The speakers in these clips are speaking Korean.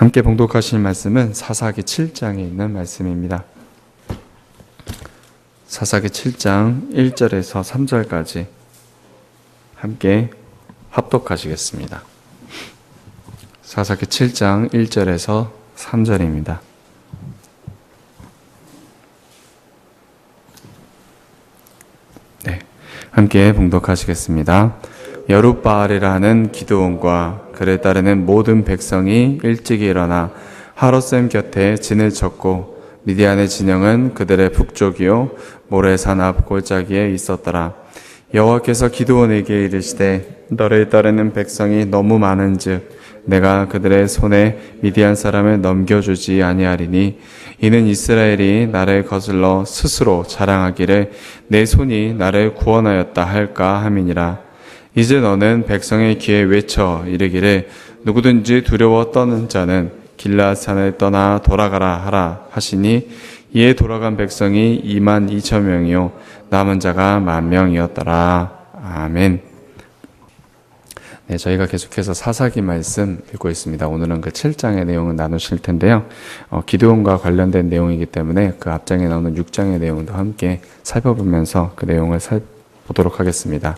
함께 봉독하실 말씀은 사사기 7장에 있는 말씀입니다. 사사기 7장 1절에서 3절까지 함께 합독하시겠습니다. 사사기 7장 1절에서 3절입니다. 네, 함께 봉독하시겠습니다. 여룻바알이라는 기드온과 그를 따르는 모든 백성이 일찍 일어나 하롯셈 곁에 진을 쳤고 미디안의 진영은 그들의 북쪽이요 모래산 앞 골짜기에 있었더라. 여호와께서 기드온에게 이르시되 너를 따르는 백성이 너무 많은즉 내가 그들의 손에 미디안 사람을 넘겨주지 아니하리니 이는 이스라엘이 나를 거슬러 스스로 자랑하기를 내 손이 나를 구원하였다 할까 함이니라 이제 너는 백성의 귀에 외쳐 이르기를 누구든지 두려워 떠는 자는 길라산을 떠나 돌아가라 하라 하시니 이에 돌아간 백성이 2만 2천 명이요 남은 자가 만 명이었더라 아멘. 네, 저희가 계속해서 사사기 말씀 읽고 있습니다. 오늘은 그 7장의 내용을 나누실 텐데요. 어, 기도원과 관련된 내용이기 때문에 그 앞장에 나오는 6장의 내용도 함께 살펴보면서 그 내용을 살 보도록 하겠습니다.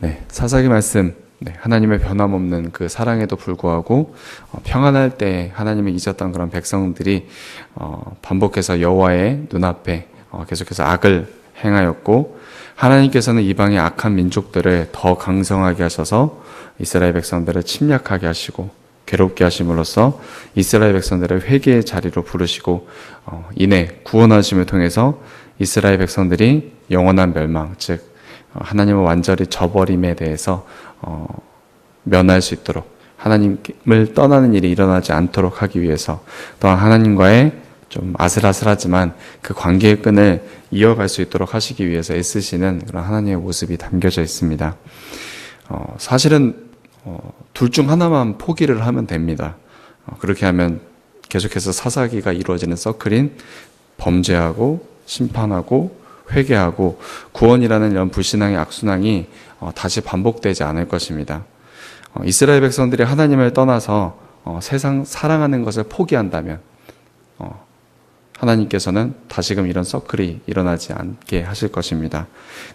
네, 사사기 말씀 네, 하나님의 변함없는 그 사랑에도 불구하고 어, 평안할 때 하나님을 잊었던 그런 백성들이 어, 반복해서 여호와의 눈앞에 어, 계속해서 악을 행하였고 하나님께서는 이방의 악한 민족들을 더 강성하게 하셔서 이스라엘 백성들을 침략하게 하시고 괴롭게 하심으로써 이스라엘 백성들을 회개의 자리로 부르시고 어, 이내 구원하심을 통해서 이스라엘 백성들이 영원한 멸망 즉 어, 하나님을 완전히 저버림에 대해서 어, 면할 수 있도록 하나님을 떠나는 일이 일어나지 않도록 하기 위해서 또한 하나님과의 좀 아슬아슬하지만 그 관계의 끈을 이어갈 수 있도록 하시기 위해서 애쓰시는 그런 하나님의 모습이 담겨져 있습니다. 어, 사실은 어, 둘 중 하나만 포기를 하면 됩니다. 어, 그렇게 하면 계속해서 사사기가 이루어지는 서클인 범죄하고 심판하고 회개하고 구원이라는 이런 불신앙의 악순환이 어, 다시 반복되지 않을 것입니다. 어, 이스라엘 백성들이 하나님을 떠나서 어, 세상 사랑하는 것을 포기한다면 어, 하나님께서는 다시금 이런 서클이 일어나지 않게 하실 것입니다.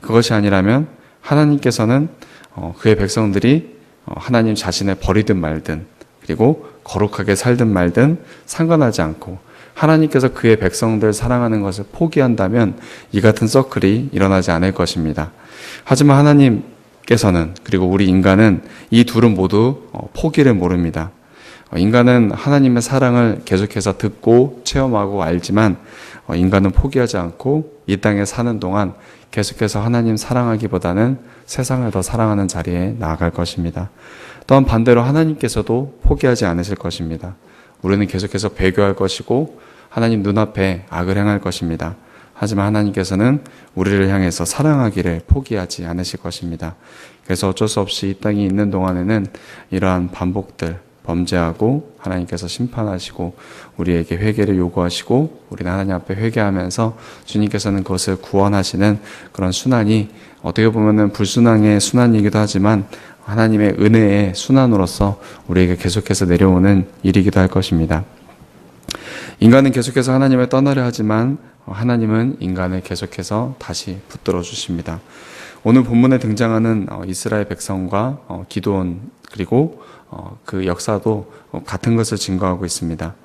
그것이 아니라면 하나님께서는 어, 그의 백성들이 어, 하나님 자신을 버리든 말든 그리고 거룩하게 살든 말든 상관하지 않고 하나님께서 그의 백성들 사랑하는 것을 포기한다면 이 같은 서클이 일어나지 않을 것입니다. 하지만 하나님께서는 그리고 우리 인간은 이 둘은 모두 어, 포기를 모릅니다. 인간은 하나님의 사랑을 계속해서 듣고 체험하고 알지만 인간은 포기하지 않고 이 땅에 사는 동안 계속해서 하나님 사랑하기보다는 세상을 더 사랑하는 자리에 나아갈 것입니다. 또한 반대로 하나님께서도 포기하지 않으실 것입니다. 우리는 계속해서 배교할 것이고 하나님 눈앞에 악을 행할 것입니다. 하지만 하나님께서는 우리를 향해서 사랑하기를 포기하지 않으실 것입니다. 그래서 어쩔 수 없이 이 땅에 있는 동안에는 이러한 반복들, 범죄하고 하나님께서 심판하시고 우리에게 회개를 요구하시고 우리는 하나님 앞에 회개하면서 주님께서는 그것을 구원하시는 그런 순환이 어떻게 보면은 불순항의 순환이기도 하지만 하나님의 은혜의 순환으로서 우리에게 계속해서 내려오는 일이기도 할 것입니다. 인간은 계속해서 하나님을 떠나려 하지만 하나님은 인간을 계속해서 다시 붙들어 주십니다. 오늘 본문에 등장하는 어, 이스라엘 백성과 어, 기도원 그리고 어, 그 역사도 같은 것을 증거하고 있습니다.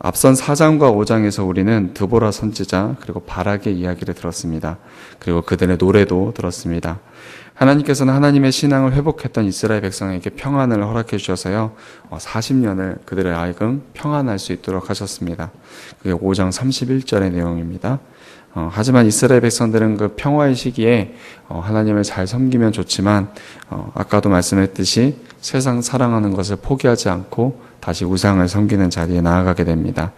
앞선 4장과 5장에서 우리는 드보라 선지자 그리고 바락의 이야기를 들었습니다. 그리고 그들의 노래도 들었습니다. 하나님께서는 하나님의 신앙을 회복했던 이스라엘 백성에게 평안을 허락해 주셔서요. 40년을 그들의 아이금 평안할 수 있도록 하셨습니다. 그게 5장 31절의 내용입니다. 어, 하지만 이스라엘 백성들은 그 평화의 시기에 어, 하나님을 잘 섬기면 좋지만 어, 아까도 말씀했듯이 세상 사랑하는 것을 포기하지 않고 다시 우상을 섬기는 자리에 나아가게 됩니다.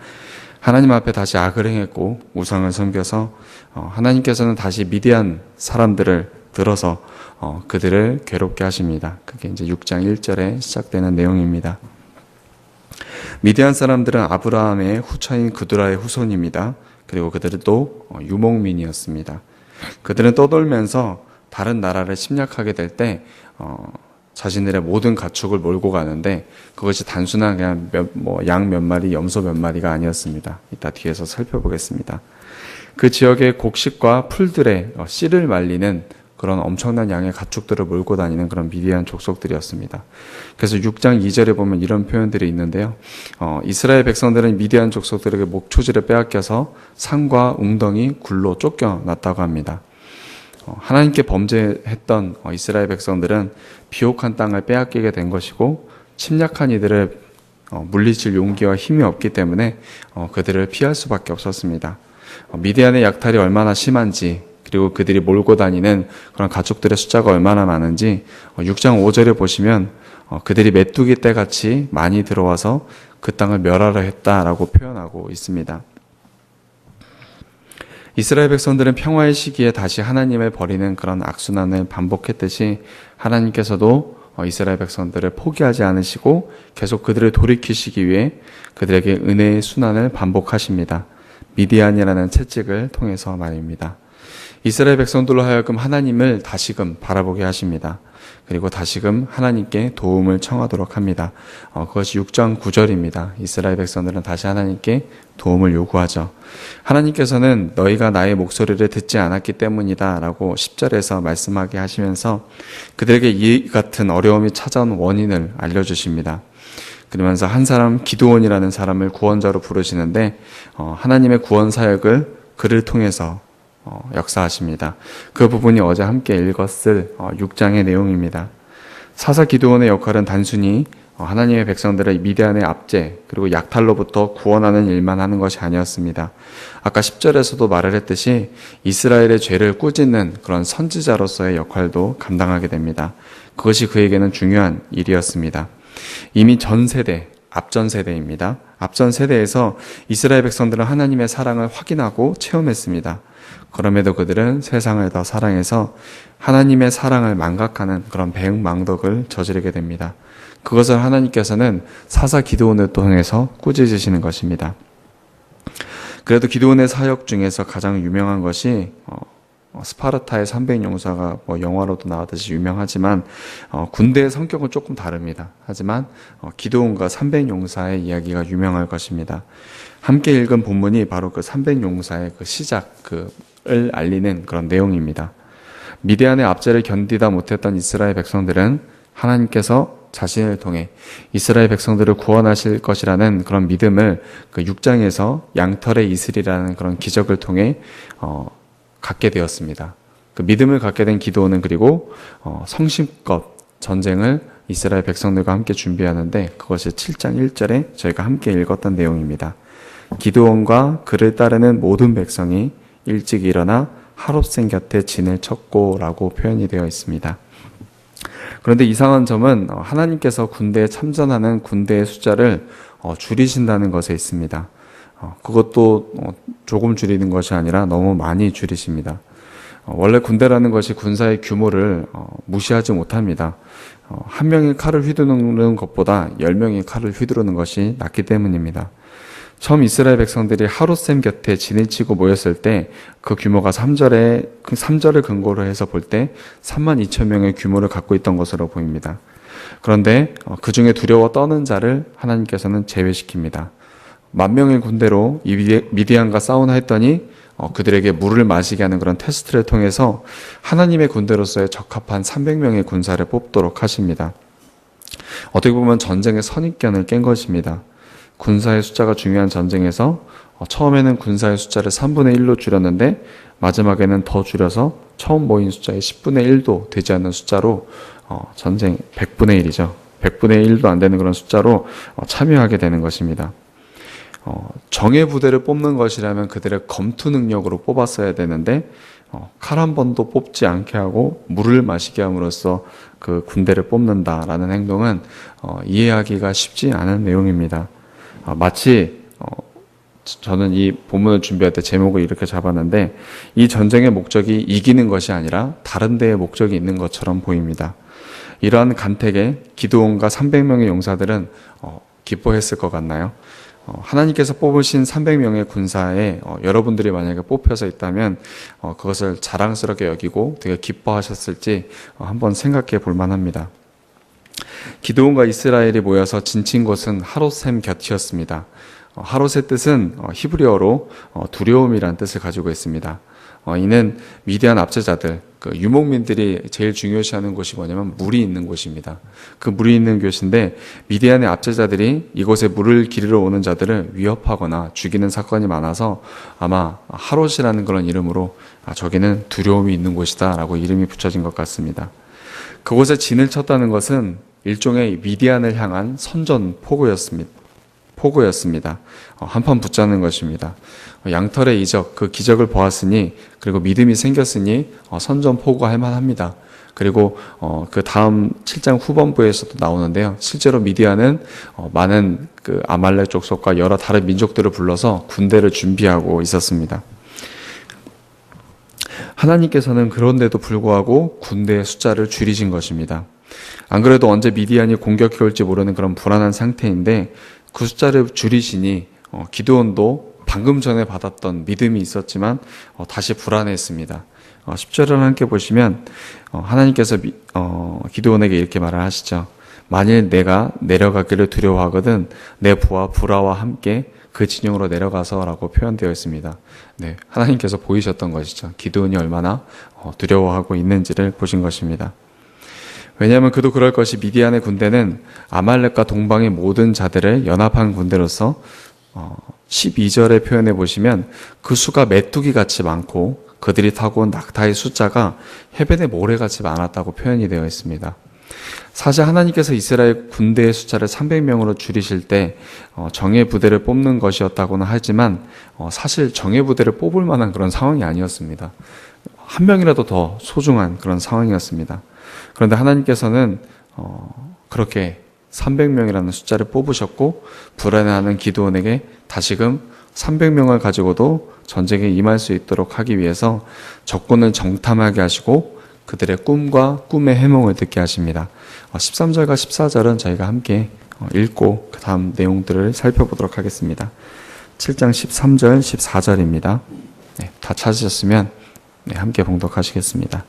하나님 앞에 다시 악을 행했고 우상을 섬겨서 어, 하나님께서는 다시 미디안 사람들을 들어서 어, 그들을 괴롭게 하십니다. 그게 이제 6장 1절에 시작되는 내용입니다. 미디안 사람들은 아브라함의 후처인 그두라의 후손입니다. 그리고 그들은 또 어, 유목민이었습니다. 그들은 떠돌면서 다른 나라를 침략하게 될 때, 어, 자신들의 모든 가축을 몰고 가는데 그것이 단순한 그냥 뭐양 몇 마리, 염소 몇 마리가 아니었습니다. 이따 뒤에서 살펴보겠습니다. 그 지역의 곡식과 풀들의 어, 씨를 말리는 그런 엄청난 양의 가축들을 몰고 다니는 그런 미디안 족속들이었습니다. 그래서 6장 2절에 보면 이런 표현들이 있는데요. 어, 이스라엘 백성들은 미디안 족속들에게 목초지를 빼앗겨서 산과 웅덩이, 굴로 쫓겨났다고 합니다. 어, 하나님께 범죄했던 어, 이스라엘 백성들은 비옥한 땅을 빼앗기게 된 것이고 침략한 이들을 어, 물리칠 용기와 힘이 없기 때문에 어, 그들을 피할 수밖에 없었습니다. 어, 미디안의 약탈이 얼마나 심한지 그리고 그들이 몰고 다니는 그런 가축들의 숫자가 얼마나 많은지 6장 어, 5절에 보시면 어, 그들이 메뚜기 떼 같이 많이 들어와서 그 땅을 멸하려 했다라고 표현하고 있습니다. 이스라엘 백성들은 평화의 시기에 다시 하나님을 버리는 그런 악순환을 반복했듯이 하나님께서도 어, 이스라엘 백성들을 포기하지 않으시고 계속 그들을 돌이키시기 위해 그들에게 은혜의 순환을 반복하십니다. 미디안이라는 채찍을 통해서 말입니다. 이스라엘 백성들로 하여금 하나님을 다시금 바라보게 하십니다. 그리고 다시금 하나님께 도움을 청하도록 합니다. 어, 그것이 6장 9절입니다. 이스라엘 백성들은 다시 하나님께 도움을 요구하죠. 하나님께서는 너희가 나의 목소리를 듣지 않았기 때문이다 라고 10절에서 말씀하게 하시면서 그들에게 이 같은 어려움이 찾아온 원인을 알려주십니다. 그러면서 한 사람 기도원이라는 사람을 구원자로 부르시는데 어, 하나님의 구원 사역을 그를 통해서 어, 역사하십니다. 그 부분이 어제 함께 읽었을 어, 6장의 내용입니다. 사사 기도원의 역할은 단순히 어, 하나님의 백성들을 미디안의 압제 그리고 약탈로부터 구원하는 일만 하는 것이 아니었습니다. 아까 10절에서도 말을 했듯이 이스라엘의 죄를 꾸짖는 그런 선지자로서의 역할도 감당하게 됩니다. 그것이 그에게는 중요한 일이었습니다. 이미 전 세대, 앞전 세대입니다. 앞전 세대에서 이스라엘 백성들은 하나님의 사랑을 확인하고 체험했습니다. 그럼에도 그들은 세상을 더 사랑해서 하나님의 사랑을 망각하는 그런 배응망덕을 저지르게 됩니다. 그것을 하나님께서는 사사 기도원을 통해서 꾸짖으시는 것입니다. 그래도 기도원의 사역 중에서 가장 유명한 것이 어, 어 스파르타의 300 용사가 뭐 영화로도 나왔듯이 유명하지만 어, 군대의 성격은 조금 다릅니다. 하지만 어, 기도원과 300 용사의 이야기가 유명할 것입니다. 함께 읽은 본문이 바로 그 300 용사의 그 시작 그 을 알리는 그런 내용입니다. 미디안의 압제를 견디다 못했던 이스라엘 백성들은 하나님께서 자신을 통해 이스라엘 백성들을 구원하실 것이라는 그런 믿음을 그 6장에서 양털의 이슬이라는 그런 기적을 통해 어, 갖게 되었습니다. 그 믿음을 갖게 된 기도는 그리고 어, 성심껏 전쟁을 이스라엘 백성들과 함께 준비하는데 그것이 7장 1절에 저희가 함께 읽었던 내용입니다. 기도원과 그를 따르는 모든 백성이 일찍 일어나 하롭생 곁에 진을 쳤고라고 표현이 되어 있습니다. 그런데 이상한 점은 어, 하나님께서 군대에 참전하는 군대의 숫자를 어, 줄이신다는 것에 있습니다. 어, 그것도 조금 줄이는 것이 아니라 너무 많이 줄이십니다. 원래 군대라는 것이 군사의 규모를 무시하지 못합니다. 한 명이 칼을 휘두르는 것보다 열 명이 칼을 휘두르는 것이 낫기 때문입니다. 처음 이스라엘 백성들이 하루쌤 곁에 진을 치고 모였을 때 그 규모가 3절에 3절을 그 근거로 해서 볼 때 3만 2천 명의 규모를 갖고 있던 것으로 보입니다. 그런데 어, 그 중에 두려워 떠는 자를 하나님께서는 제외시킵니다. 만 명의 군대로 미디안과 싸우나 했더니 어, 그들에게 물을 마시게 하는 그런 테스트를 통해서 하나님의 군대로서의 적합한 300명의 군사를 뽑도록 하십니다. 어떻게 보면 전쟁의 선입견을 깬 것입니다. 군사의 숫자가 중요한 전쟁에서 어, 처음에는 군사의 숫자를 3분의 1로 줄였는데 마지막에는 더 줄여서 처음 모인 숫자의 10분의 1도 되지 않는 숫자로 어, 전쟁 100분의 1이죠. 100분의 1도 안 되는 그런 숫자로 어, 참여하게 되는 것입니다. 정예 부대를 뽑는 것이라면 그들의 검투 능력으로 뽑았어야 되는데 칼 한 번도 뽑지 않게 하고 물을 마시게 함으로써 그 군대를 뽑는다라는 행동은 이해하기가 쉽지 않은 내용입니다. 어, 마치 어, 저는 이 본문을 준비할 때 제목을 이렇게 잡았는데 이 전쟁의 목적이 이기는 것이 아니라 다른 데의 목적이 있는 것처럼 보입니다. 이러한 간택에 기도원과 300명의 용사들은 어, 기뻐했을 것 같나요? 하나님께서 뽑으신 300명의 군사에 여러분들이 만약에 뽑혀서 있다면 그것을 자랑스럽게 여기고 되게 기뻐하셨을지 한번 생각해 볼 만합니다. 기드온과 이스라엘이 모여서 진친 곳은 하롯셈 곁이었습니다. 어, 하롯의 뜻은 어, 히브리어로 어, 두려움이란 뜻을 가지고 있습니다. 어, 이는 미디안 압제자들, 그 유목민들이 제일 중요시하는 곳이 뭐냐면 물이 있는 곳입니다. 그 물이 있는 곳인데 미디안의 압제자들이 이곳에 물을 기르러 오는 자들을 위협하거나 죽이는 사건이 많아서 아마 하롯이라는 그런 이름으로 아, 저기는 두려움이 있는 곳이다라고 이름이 붙여진 것 같습니다. 그곳에 진을 쳤다는 것은 일종의 미디안을 향한 선전 포고였습니다. 포고였습니다. 어, 한판 붙자는 것입니다. 어, 양털의 이적, 그 기적을 보았으니 그리고 믿음이 생겼으니 어, 선전 포고할 만합니다. 그리고 그 다음 7장 후반부에서도 나오는데요. 실제로 미디안은 많은 그 아말렉 족속과 여러 다른 민족들을 불러서 군대를 준비하고 있었습니다. 하나님께서는 그런데도 불구하고 군대의 숫자를 줄이신 것입니다. 안 그래도 언제 미디안이 공격해 올지 모르는 그런 불안한 상태인데 그 숫자를 줄이시니 어, 기도원도 방금 전에 받았던 믿음이 있었지만 어, 다시 불안했습니다. 어, 10절을 함께 보시면 어, 하나님께서 미, 어, 기도원에게 이렇게 말을 하시죠. 만일 내가 내려가기를 두려워하거든 내 부하 부라와 함께 그 진영으로 내려가서라고 표현되어 있습니다. 네, 하나님께서 보이셨던 것이죠. 기도원이 얼마나 어, 두려워하고 있는지를 보신 것입니다. 왜냐하면 그도 그럴 것이 미디안의 군대는 아말렉과 동방의 모든 자들을 연합한 군대로서 12절에 어, 표현해 보시면 그 수가 메뚜기 같이 많고 그들이 타고 온 낙타의 숫자가 해변의 모래같이 많았다고 표현이 되어 있습니다. 사실 하나님께서 이스라엘 군대의 숫자를 300명으로 줄이실 때 어, 정예 부대를 뽑는 것이었다고는 하지만 어, 사실 정예 부대를 뽑을 만한 그런 상황이 아니었습니다. 한 명이라도 더 소중한 그런 상황이었습니다. 그런데 하나님께서는 어, 그렇게 300명이라는 숫자를 뽑으셨고 불안해하는 기도원에게 다시금 300명을 가지고도 전쟁에 임할 수 있도록 하기 위해서 적군을 정탐하게 하시고 그들의 꿈과 꿈의 해몽을 듣게 하십니다. 13절과 어, 14절은 저희가 함께 어, 읽고 그 다음 내용들을 살펴보도록 하겠습니다. 7장 13절, 14절입니다. 네, 다 찾으셨으면 네, 함께 봉독하시겠습니다.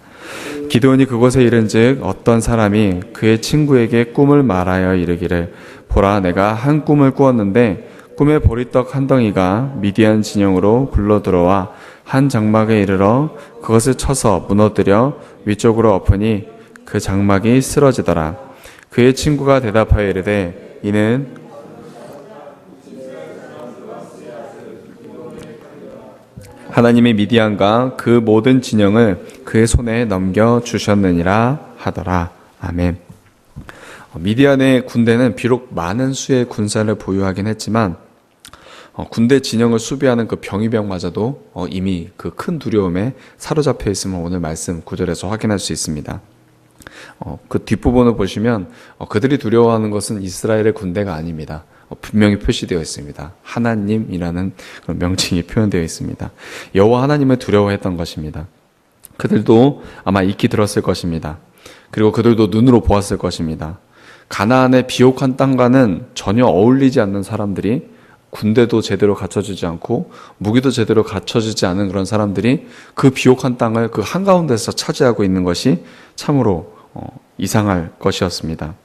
기도원이 그곳에 이른즉 어떤 사람이 그의 친구에게 꿈을 말하여 이르기를 보라 내가 한 꿈을 꾸었는데 꿈에 보리떡 한 덩이가 미디안 진영으로 굴러 들어와 한 장막에 이르러 그것을 쳐서 무너뜨려 위쪽으로 엎으니 그 장막이 쓰러지더라. 그의 친구가 대답하여 이르되 이는 하나님의 미디안과 그 모든 진영을 그의 손에 넘겨 주셨느니라 하더라. 아멘. 어, 미디안의 군대는 비록 많은 수의 군사를 보유하긴 했지만 어, 군대 진영을 수비하는 그 병이병마저도 어, 이미 그 큰 두려움에 사로잡혀 있음을 오늘 말씀 구절에서 확인할 수 있습니다. 그 뒷부분을 보시면 그들이 두려워하는 것은 이스라엘의 군대가 아닙니다. 어, 분명히 표시되어 있습니다. 하나님이라는 명칭이 표현되어 있습니다. 여호와 하나님을 두려워했던 것입니다. 그들도 아마 익히 들었을 것입니다. 그리고 그들도 눈으로 보았을 것입니다. 가나안의 비옥한 땅과는 전혀 어울리지 않는 사람들이 군대도 제대로 갖춰주지 않고 무기도 제대로 갖춰주지 않은 그런 사람들이 그 비옥한 땅을 그 한가운데서 차지하고 있는 것이 참으로 어, 이상할 것이었습니다.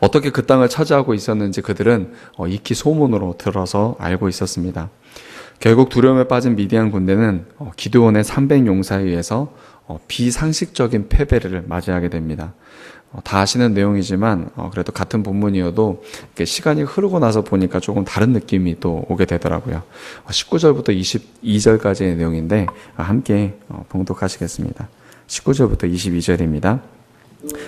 어떻게 그 땅을 차지하고 있었는지 그들은 어, 익히 소문으로 들어서 알고 있었습니다. 결국 두려움에 빠진 미디안 군대는 어, 기드온의 300 용사에 의해서 어, 비상식적인 패배를 맞이하게 됩니다. 다 아시는 내용이지만 그래도 같은 본문이어도 시간이 흐르고 나서 보니까 조금 다른 느낌이 또 오게 되더라고요. 19절부터 22절까지의 내용인데 함께 봉독하시겠습니다. 19절부터 22절입니다.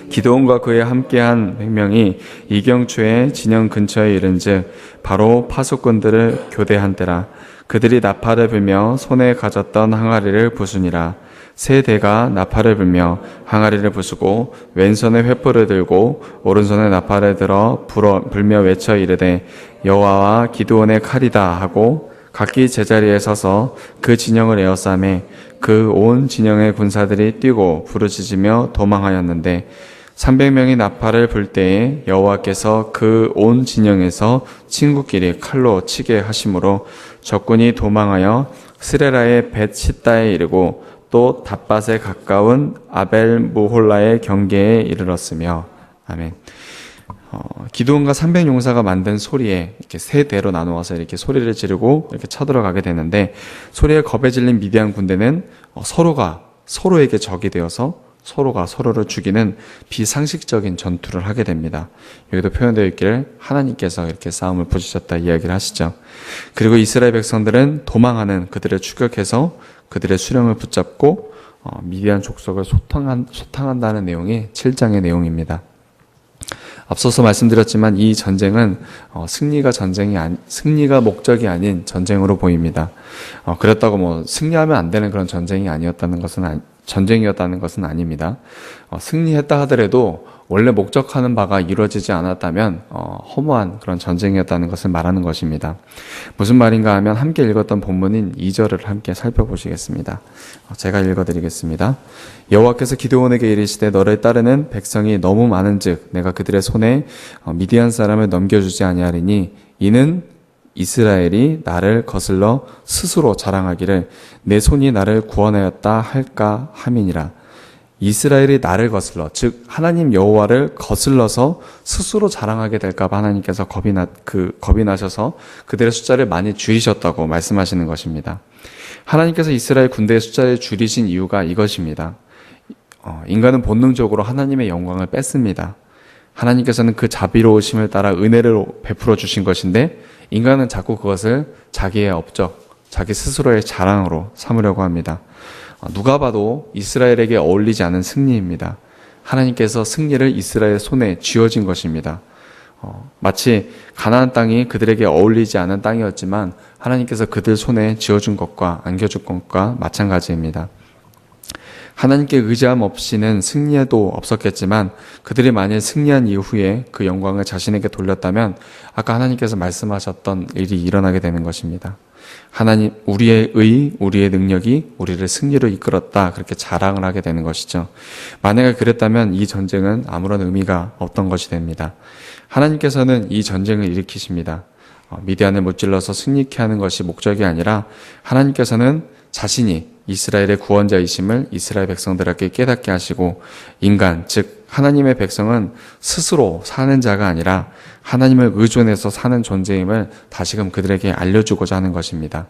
기도원과 그에 함께한 백명이 이경초의 진영 근처에 이른즉 바로 파수꾼들을 교대한 때라 그들이 나팔을 불며 손에 가졌던 항아리를 부수니라 세 대가 나팔을 불며 항아리를 부수고 왼손에 횃불을 들고 오른손에 나팔을 들어 불어, 불며 외쳐 이르되 여호와와 기도원의 칼이다 하고 각기 제자리에 서서 그 진영을 에워싸매 그 온 진영의 군사들이 뛰고 부르짖으며 도망하였는데 300명이 나팔을 불 때에 여호와께서 그 온 진영에서 친구끼리 칼로 치게 하심으로 적군이 도망하여 스레라의 벳 시다에 이르고 또 답밭에 가까운 아벨 무홀라의 경계에 이르렀으며 아멘. 어, 기도원과 300용사가 만든 소리에 이렇게 세 대로 나누어서 이렇게 소리를 지르고 이렇게 쳐들어가게 되는데 소리에 겁에 질린 미디안 군대는 어, 서로가 서로에게 적이 되어서 서로가 서로를 죽이는 비상식적인 전투를 하게 됩니다. 여기도 표현되어 있기를 하나님께서 이렇게 싸움을 부주셨다 이야기를 하시죠. 그리고 이스라엘 백성들은 도망하는 그들을 추격해서 그들의 수령을 붙잡고 어, 미디안 족속을 소탕한, 소탕한다는 내용이 7장의 내용입니다. 앞서서 말씀드렸지만 이 전쟁은 어, 승리가 전쟁이 아니, 승리가 목적이 아닌 전쟁으로 보입니다. 어, 그렇다고 뭐 승리하면 안 되는 그런 전쟁이 아니었다는 것은 전쟁이었다는 것은 아닙니다. 어, 승리했다 하더라도 원래 목적하는 바가 이루어지지 않았다면 어, 허무한 그런 전쟁이었다는 것을 말하는 것입니다. 무슨 말인가 하면 함께 읽었던 본문인 2절을 함께 살펴보시겠습니다. 어, 제가 읽어드리겠습니다. 여호와께서 기드온에게 이르시되 너를 따르는 백성이 너무 많은즉 내가 그들의 손에 어, 미디안 사람을 넘겨주지 아니하리니 이는 이스라엘이 나를 거슬러 스스로 자랑하기를 내 손이 나를 구원하였다 할까 함이니라. 이스라엘이 나를 거슬러 즉 하나님 여호와를 거슬러서 스스로 자랑하게 될까 봐 하나님께서 겁이 나 그 겁이 나셔서 그들의 숫자를 많이 줄이셨다고 말씀하시는 것입니다. 하나님께서 이스라엘 군대의 숫자를 줄이신 이유가 이것입니다. 어, 인간은 본능적으로 하나님의 영광을 뺐습니다. 하나님께서는 그 자비로우심을 따라 은혜를 베풀어 주신 것인데 인간은 자꾸 그것을 자기의 업적, 자기 스스로의 자랑으로 삼으려고 합니다. 어, 누가 봐도 이스라엘에게 어울리지 않은 승리입니다. 하나님께서 승리를 이스라엘 손에 쥐어진 것입니다. 어, 마치 가나안 땅이 그들에게 어울리지 않은 땅이었지만 하나님께서 그들 손에 쥐어준 것과 안겨준 것과 마찬가지입니다. 하나님께 의지함 없이는 승리에도 없었겠지만 그들이 만일 승리한 이후에 그 영광을 자신에게 돌렸다면 아까 하나님께서 말씀하셨던 일이 일어나게 되는 것입니다. 하나님, 우리의 의, 우리의 능력이 우리를 승리로 이끌었다. 그렇게 자랑을 하게 되는 것이죠. 만약에 그랬다면 이 전쟁은 아무런 의미가 없던 것이 됩니다. 하나님께서는 이 전쟁을 일으키십니다. 어, 미디안을 무찔러서 승리케 하는 것이 목적이 아니라 하나님께서는 자신이 이스라엘의 구원자이심을 이스라엘 백성들에게 깨닫게 하시고 인간, 즉 하나님의 백성은 스스로 사는 자가 아니라 하나님을 의존해서 사는 존재임을 다시금 그들에게 알려주고자 하는 것입니다.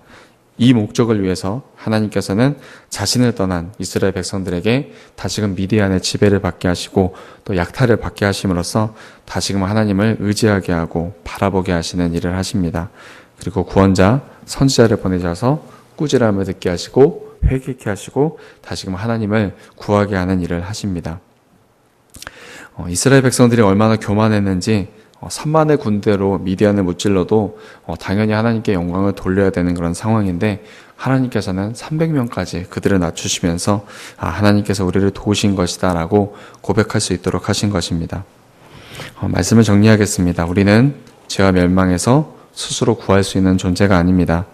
이 목적을 위해서 하나님께서는 자신을 떠난 이스라엘 백성들에게 다시금 미디안의 지배를 받게 하시고 또 약탈을 받게 하심으로써 다시금 하나님을 의지하게 하고 바라보게 하시는 일을 하십니다. 그리고 구원자, 선지자를 보내셔서 꾸지람을 듣게 하시고 회개케 하시고 다시금 하나님을 구하게 하는 일을 하십니다. 어, 이스라엘 백성들이 얼마나 교만했는지 어, 3만의 군대로 미디안을 무찔러도 어, 당연히 하나님께 영광을 돌려야 되는 그런 상황인데 하나님께서는 300명까지 그들을 낮추시면서 아, 하나님께서 우리를 도우신 것이다라고 고백할 수 있도록 하신 것입니다. 어, 말씀을 정리하겠습니다. 우리는 죄와 멸망에서 스스로 구할 수 있는 존재가 아닙니다.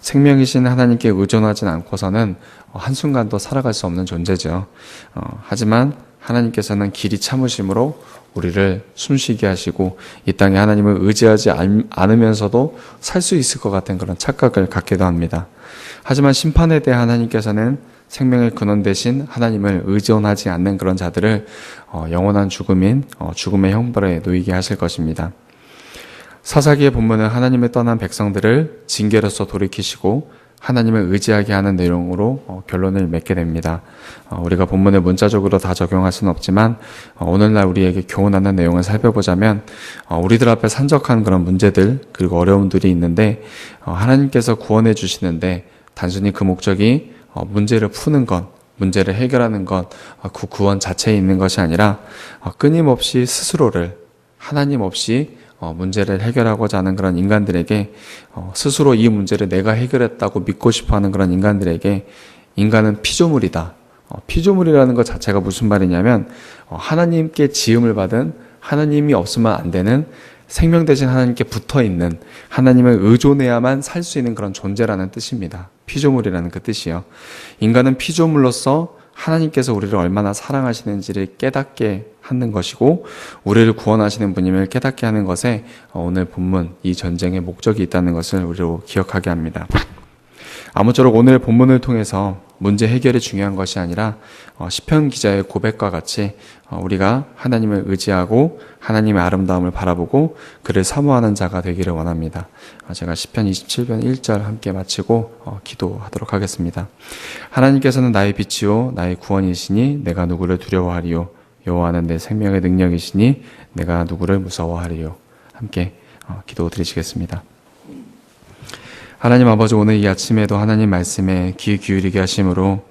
생명이신 하나님께 의존하진 않고서는 한순간도 살아갈 수 없는 존재죠. 어, 하지만 하나님께서는 길이 참으심으로 우리를 숨쉬게 하시고 이 땅에 하나님을 의지하지 않으면서도 살 수 있을 것 같은 그런 착각을 갖기도 합니다. 하지만 심판에 대해 하나님께서는 생명의 근원 대신 하나님을 의존하지 않는 그런 자들을 어, 영원한 죽음인 어, 죽음의 형벌에 놓이게 하실 것입니다. 사사기의 본문은 하나님을 떠난 백성들을 징계로서 돌이키시고 하나님을 의지하게 하는 내용으로 어, 결론을 맺게 됩니다. 어, 우리가 본문을 문자적으로 다 적용할 수는 없지만 어, 오늘날 우리에게 교훈하는 내용을 살펴보자면 우리들 앞에 산적한 그런 문제들 그리고 어려움들이 있는데 하나님께서 구원해 주시는데 단순히 그 목적이 문제를 푸는 것 문제를 해결하는 것, 그 구원 자체에 있는 것이 아니라 끊임없이 스스로를 하나님 없이 어, 문제를 해결하고자 하는 그런 인간들에게 어, 스스로 이 문제를 내가 해결했다고 믿고 싶어하는 그런 인간들에게 인간은 피조물이다. 어, 피조물이라는 것 자체가 무슨 말이냐면 하나님께 지음을 받은 하나님이 없으면 안 되는 생명 대신 하나님께 붙어 있는 하나님을 의존해야만 살 수 있는 그런 존재라는 뜻입니다. 피조물이라는 그 뜻이요. 인간은 피조물로서 하나님께서 우리를 얼마나 사랑하시는지를 깨닫게 하는 것이고 우리를 구원하시는 분임을 깨닫게 하는 것에 오늘 본문 이 전쟁의 목적이 있다는 것을 우리로 기억하게 합니다. 아무쪼록 오늘 본문을 통해서 문제 해결이 중요한 것이 아니라 어, 시편 기자의 고백과 같이 어, 우리가 하나님을 의지하고 하나님의 아름다움을 바라보고 그를 사모하는 자가 되기를 원합니다. 어, 제가 시편 27편 1절 함께 마치고 어, 기도하도록 하겠습니다. 하나님께서는 나의 빛이요 나의 구원이시니 내가 누구를 두려워하리요 여호와는 내 생명의 능력이시니 내가 누구를 무서워하리요. 함께 어, 기도 드리시겠습니다. 하나님 아버지 오늘 이 아침에도 하나님 말씀에 귀 기울이게 하심으로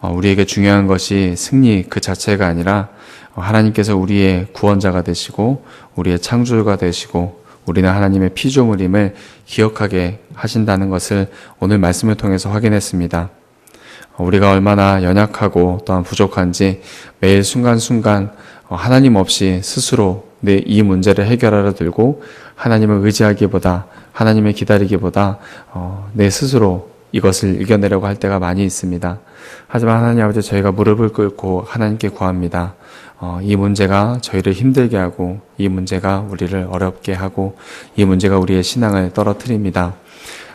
어, 우리에게 중요한 것이 승리 그 자체가 아니라 어, 하나님께서 우리의 구원자가 되시고 우리의 창조주가 되시고 우리는 하나님의 피조물임을 기억하게 하신다는 것을 오늘 말씀을 통해서 확인했습니다. 어, 우리가 얼마나 연약하고 또한 부족한지 매일 순간순간 어, 하나님 없이 스스로 내 이 문제를 해결하려 들고 하나님을 의지하기보다 하나님을 기다리기보다 어, 내 스스로 이것을 이겨내려고 할 때가 많이 있습니다. 하지만 하나님 아버지 저희가 무릎을 꿇고 하나님께 구합니다. 어, 이 문제가 저희를 힘들게 하고 이 문제가 우리를 어렵게 하고 이 문제가 우리의 신앙을 떨어뜨립니다.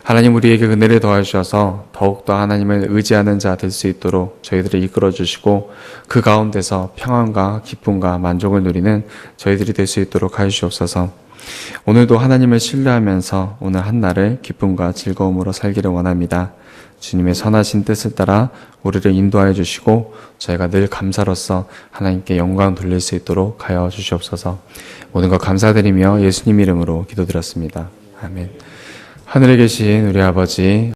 하나님 우리에게 은혜를 더하셔서 더욱더 하나님을 의지하는 자 될 수 있도록 저희들을 이끌어 주시고 그 가운데서 평안과 기쁨과 만족을 누리는 저희들이 될 수 있도록 하여 주옵소서. 오늘도 하나님을 신뢰하면서 오늘 한 날을 기쁨과 즐거움으로 살기를 원합니다. 주님의 선하신 뜻을 따라 우리를 인도하여 주시고 저희가 늘 감사로서 하나님께 영광 돌릴 수 있도록 하여 주시옵소서. 모든 것 감사드리며 예수님 이름으로 기도드렸습니다. 아멘. 하늘에 계신 우리 아버지